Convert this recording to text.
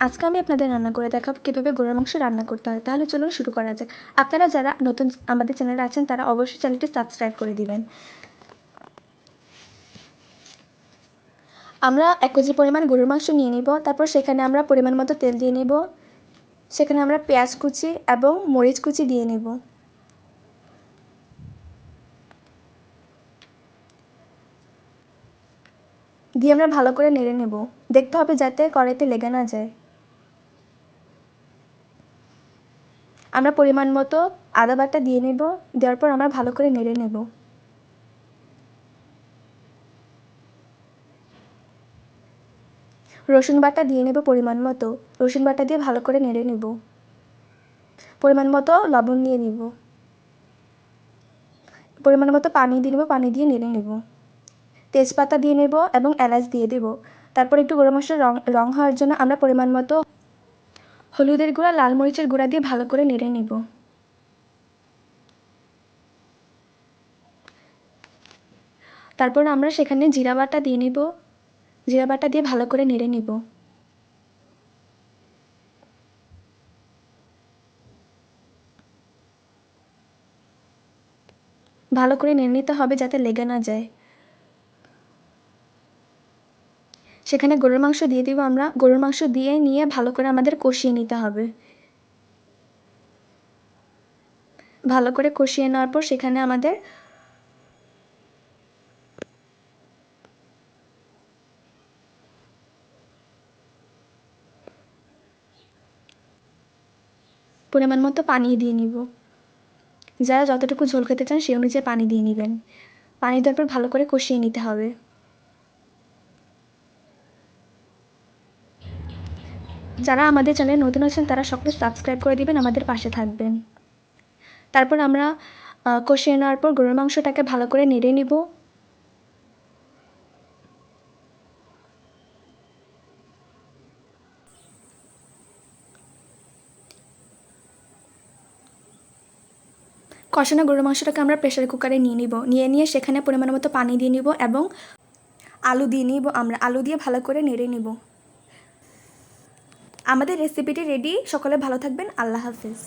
আজকে আমি আপনাদের রান্না করে দেখাবো কীভাবে গরুর মাংস রান্না করতে হয়। তাহলে চলুন শুরু করা যাক। আপনারা যারা নতুন আমাদের চ্যানেলে আছেন, তারা অবশ্যই চ্যানেলটি সাবস্ক্রাইব করে দিবেন। আমরা এক কেজি পরিমাণ গরুর মাংস নিয়ে নিব। তারপর সেখানে আমরা পরিমাণ মতো তেল দিয়ে নেব। সেখানে আমরা পেঁয়াজ কুচি এবং মরিচ কুচি দিয়ে নেব। দিয়ে আমরা ভালো করে নেড়ে নেব। দেখতে হবে যাতে কড়াইতে লেগে না যায়। আমরা পরিমাণ মতো আদা বাটা দিয়ে নেব, দেওয়ার পর আমরা ভালো করে নেড়ে নেব। রসুন বাটা দিয়ে নেব পরিমাণ মতো। রসুন বাটা দিয়ে ভালো করে নেড়ে নেব। পরিমাণ মতো লবণ দিয়ে নেব। পরিমাণ মতো পানি দিয়ে নেব, পানি দিয়ে নেড়ে নেব। তেজপাতা দিয়ে নেব এবং এলাচ দিয়ে দেব। তারপর একটু গরম মশলার রং রং হওয়ার জন্য আমরা পরিমাণ মতো হলুদের গুঁড়া, লাল মরিচের গুঁড়া দিয়ে ভালো করে নেড়ে নেব। তারপর আমরা সেখানে জিরা বাটা দিয়ে নেব। জিরা বাটা দিয়ে ভালো করে নেড়ে নেব। ভালো করে নেড়ে নিতে হবে যাতে লেগে না যায়। সেখানে গরুর মাংস দিয়ে দিব, আমরা গরুর মাংস দিয়ে নিয়ে ভালো করে আমাদের কষিয়ে নিতে হবে। ভালো করে কষিয়ে নেওয়ার পর সেখানে আমাদের পরিমাণ মতো পানি দিয়ে নিব। যারা যতটুকু ঝোল খেতে চান সেই অনুযায়ী পানি দিয়ে নেবেন। পানি দেওয়ার পর ভালো করে কষিয়ে নিতে হবে। যারা আমাদের চ্যানেলে নতুন আছেন, তারা সকলে সাবস্ক্রাইব করে দিবেন, আমাদের পাশে থাকবেন। তারপর আমরা কষিয়ে নেওয়ার পর গরুর মাংসটাকে ভালো করে নেড়ে নিব। কষানো গরুর মাংসটাকে আমরা প্রেশার কুকারে নিয়ে নিব। নিয়ে নিয়ে সেখানে পরিমাণ মতো পানি দিয়ে নিব এবং আলু দিয়ে নিব আমরা। আলু দিয়ে ভালো করে নেড়ে নিব। আমাদের রেসিপিটি রেডি সকলে ভালো থাকবেন আল্লাহ হাফিজ।